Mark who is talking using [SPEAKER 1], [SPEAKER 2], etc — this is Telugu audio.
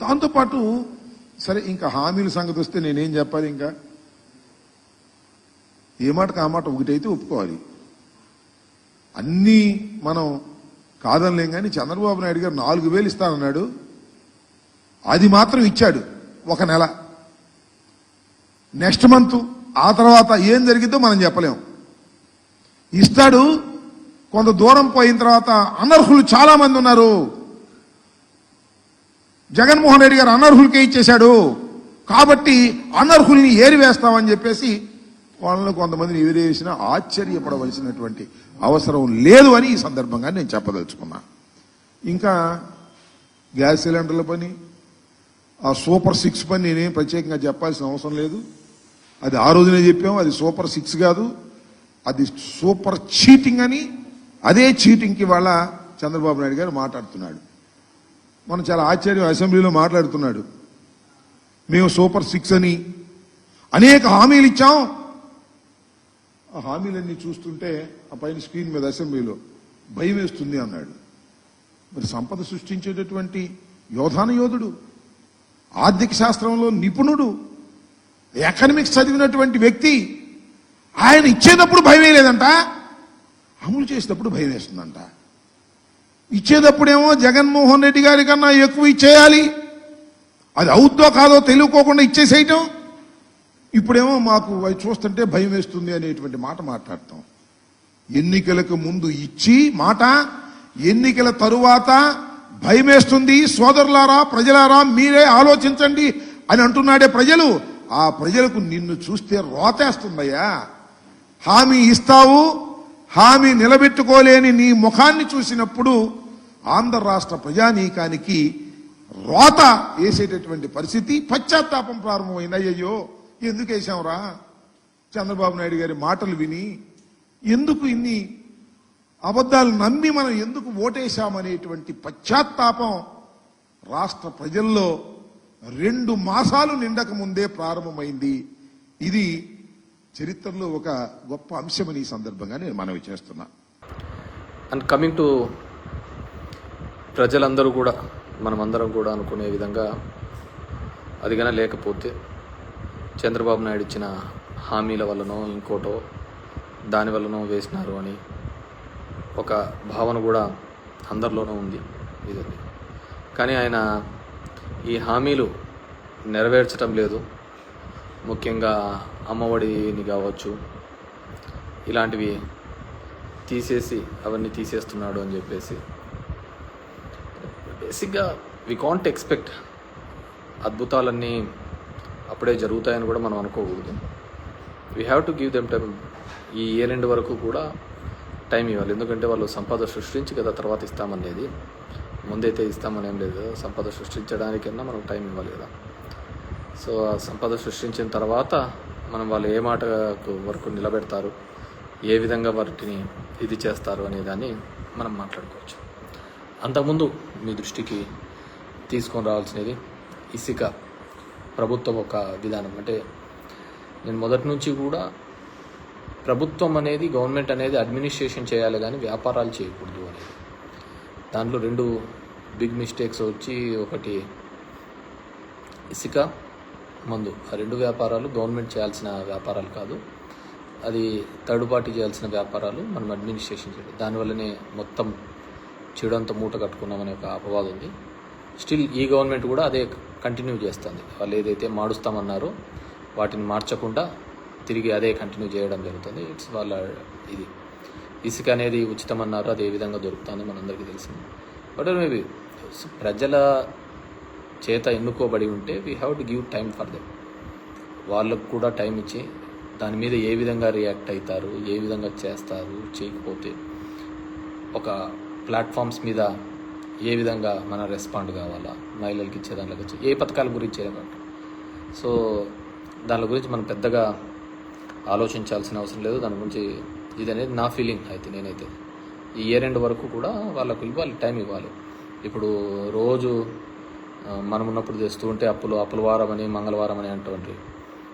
[SPEAKER 1] దాంతోపాటు సరే ఇంకా హామీల సంగతి వస్తే నేనేం చెప్పాలి ఇంకా? ఏ మాటకు ఆ మాట ఒకటైతే ఒప్పుకోవాలి. అన్నీ మనం కాదనలేం కానీ చంద్రబాబు నాయుడు గారు నాలుగు వేలు ఇస్తానన్నాడు. అది మాత్రం ఇచ్చాడు ఒక నెల. నెక్స్ట్ మంత్ ఆ తర్వాత ఏం జరిగిద్దో మనం చెప్పలేం. ఇస్తాడు కొంత దూరం పోయిన తర్వాత అనర్హులు చాలామంది ఉన్నారు. జగన్మోహన్ రెడ్డి గారు అనర్హులకే ఇచ్చేశాడు. కాబట్టి అనర్హుల్ని ఏరివేస్తామని చెప్పేసి వాళ్ళని కొంతమందిని ఏరివేసినా ఆశ్చర్యపడవలసినటువంటి అవసరం లేదు అని ఈ సందర్భంగా నేను చెప్పదలుచుకున్నా. ఇంకా గ్యాస్ సిలిండర్ల పని ఆ సూపర్ సిక్స్ పని నేనేం ప్రత్యేకంగా చెప్పాల్సిన అవసరం లేదు. అది ఆ రోజునే చెప్పాము అది సూపర్ సిక్స్ కాదు అది సూపర్ చీటింగ్ అని అదే చీటింగ్కి వాళ్ళ చంద్రబాబు నాయుడు గారు మాట్లాడుతున్నాడు. మనం చాలా ఆశ్చర్యం అసెంబ్లీలో మాట్లాడుతున్నాడు. మేము సూపర్ సిక్స్ అని. అనేక హామీలు ఇచ్చాం. ఆ హామీలన్నీ చూస్తుంటే ఆ పైన స్క్రీన్ మీద అసెంబ్లీలో భయం వేస్తుంది అన్నాడు. మరి సంపద సృష్టించేటటువంటి యోధాన యోధుడు ఆర్థిక శాస్త్రంలో నిపుణుడు ఎకనమిక్స్ చదివినటువంటి వ్యక్తి ఆయన ఇచ్చేటప్పుడు భయం లేదంట అమలు చేసేటప్పుడు భయం వేస్తుందంట. ఇచ్చేటప్పుడేమో జగన్మోహన్ రెడ్డి గారి కన్నా ఎక్కువ ఇచ్చేయాలి. అది అవుద్దో కాదో తెలియకోకుండా ఇచ్చేసేయటం. ఇప్పుడేమో మాకు అవి చూస్తుంటే భయం వేస్తుంది అనేటువంటి మాట మాట్లాడతాం. ఎన్నికలకు ముందు ఇచ్చి మాట ఎన్నికల తరువాత భయమేస్తుంది సోదరులారా ప్రజలారా మీరే ఆలోచించండి అని అంటున్నాడే ప్రజలు. ఆ ప్రజలకు నిన్ను చూస్తే రోతేస్తుందయ్యా. హామీ ఇస్తావు హామీ నిలబెట్టుకోలేని నీ ముఖాన్ని చూసినప్పుడు ఆంధ్ర రాష్ట్ర ప్రజానీకానికి రోత వేసేటటువంటి పరిస్థితి పశ్చాత్తాపం ప్రారంభమైంది. అయ్యయ్యో ఎందుకు వేసాంరా చంద్రబాబు నాయుడు గారి మాటలు విని ఎందుకు ఇన్ని అబద్ధాలు నమ్మి మనం ఎందుకు ఓటేశామనేటువంటి పశ్చాత్తాపం రాష్ట్ర ప్రజల్లో రెండు మాసాలు నిండక ముందే ప్రారంభమైంది. ఇది చరిత్రలో ఒక గొప్ప అంశమని ఈ సందర్భంగా నేను మనవి చేస్తున్నా.
[SPEAKER 2] అండ్ కమింగ్ టు ప్రజలందరూ కూడా మనమందరం కూడా అనుకునే విధంగా అదిగన లేకపోతే చంద్రబాబు నాయుడు ఇచ్చిన హామీల వల్లనో ఇంకోటో దాని వల్లనో వేసినారు అని ఒక భావన కూడా అందరిలోనూ ఉంది. ఇది కానీ ఆయన ఈ హామీలు నెరవేర్చడం లేదు. ముఖ్యంగా అమ్మఒడిని కావచ్చు ఇలాంటివి తీసేసి అవన్నీ తీసేస్తున్నాడు అని చెప్పేసి. బేసిక్గా వి కాంట్ ఎక్స్పెక్ట్ అద్భుతాలన్నీ అప్పుడే జరుగుతాయని కూడా మనం అనుకోకూడదు. We have to give them time ఈ ఇయర్ ఎండ్ వరకు కూడా టైం ఇవ్వాలి. ఎందుకంటే వాళ్ళు సంపద సృష్టించి కదా తర్వాత ఇస్తామనేది. ముందైతే ఇస్తామని ఏం లేదు సంపద సృష్టించడానికన్నా మనం టైం ఇవ్వాలి కదా. సో ఆ సంపద సృష్టించిన తర్వాత మనం వాళ్ళు ఏ మాట వరకు నిలబెడతారు ఏ విధంగా వాటిని ఇది చేస్తారు అనేదాన్ని మనం మాట్లాడుకోవచ్చు. అంతకుముందు మీ దృష్టికి తీసుకొని రావాల్సినది ఇసుక ప్రభుత్వం ఒక విధానం. అంటే నేను మొదటి నుంచి కూడా ప్రభుత్వం అనేది గవర్నమెంట్ అనేది అడ్మినిస్ట్రేషన్ చేయాలి కానీ వ్యాపారాలు చేయకూడదు అనేది. దాంట్లో రెండు బిగ్ మిస్టేక్స్ వచ్చి ఒకటి ఇసుక మందు. ఆ రెండు వ్యాపారాలు గవర్నమెంట్ చేయాల్సిన వ్యాపారాలు కాదు. అది థర్డ్ పార్టీ చేయాల్సిన వ్యాపారాలు మనం అడ్మినిస్ట్రేషన్ చేయాలి. దానివల్లనే మొత్తం చెడంతా మూట కట్టుకున్నామనే ఒక అపవాదం ఉంది. స్టిల్ ఈ గవర్నమెంట్ కూడా అదే కంటిన్యూ చేస్తుంది. వాళ్ళు ఏదైతే మాడుస్తామన్నారో వాటిని మార్చకుండా తిరిగి అదే కంటిన్యూ చేయడం జరుగుతుంది. ఇట్స్ వాళ్ళ ఇది. ఇసుక అనేది ఉచితం అన్నారు అది ఏ విధంగా దొరుకుతుంది మనందరికీ తెలిసింది. బట్ మేబీ ప్రజల చేత ఎన్నుకోబడి ఉంటే we have to give time for them వాళ్ళకు కూడా టైం ఇచ్చి దాని మీద ఏ విధంగా రియాక్ట్ అవుతారు ఏ విధంగా చేస్తారు చేయకపోతే ఒక ప్లాట్ఫామ్స్ మీద ఏ విధంగా మన రెస్పాండ్ కావాలా మహిళలకి ఇచ్చే దాంట్లోకి వచ్చి ఏ పథకాల గురించి అనమాట సో దాని గురించి మనం పెద్దగా ఆలోచించాల్సిన అవసరం లేదు. దాని గురించి ఇది అనేది నా ఫీలింగ్ అయితే నేనైతే. ఈ ఇయర్ ఎండ్ వరకు కూడా వాళ్ళకు ఇవ్వాలి టైం ఇవ్వాలి. ఇప్పుడు రోజు మనం ఉన్నప్పుడు ఉంటే అప్పులు అప్పుల వారం అని మంగళవారం అని అంటూ ఉంటాయి.